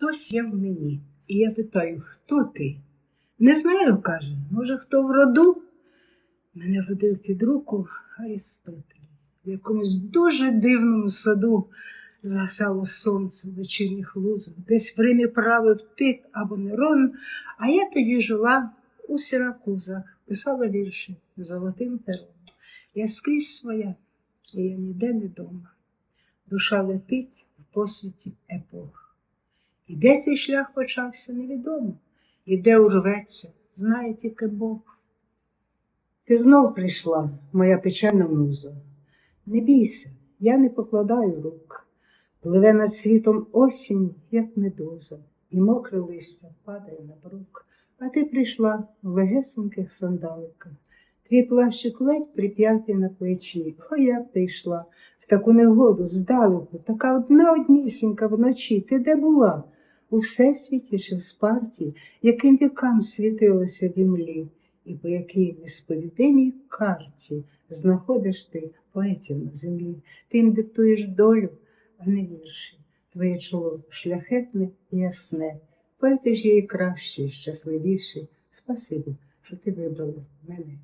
Хтось є в мені. І я питаю, хто ти? Не знаю, каже, може, хто в роду? Мене водив під руку Арістотель. В якомусь дуже дивному саду згасало сонце в вечірніх лузах. Десь в Римі правив Тит або Нерон, а я тоді жила у Сіракузах, писала вірші золотим пером. Я скрізь своя, і я ніде не дома. Душа летить в посвіті епох. І де цей шлях почався, невідомо. І де урветься, знає тільки Бог. Ти знов прийшла, моя печальна муза. Не бійся, я не покладаю рук. Пливе над світом осінь, як медуза, і мокре листя падає на брук. А ти прийшла в легесеньких сандаликах. Твій плащик ледь прип'ятий на плечі. О, як ти йшла в таку негоду здалеку, така одна однісінька вночі. Ти де була? У всесвіті чи в спарті, яким вікам світилося в імлі, і по якій несповідимій карті знаходиш ти поетів на землі. Ти їм диктуєш долю, а не вірші. Твоє чоло шляхетне і ясне. Поети ж і кращі, щасливіші. Спасибі, що ти вибрала мене.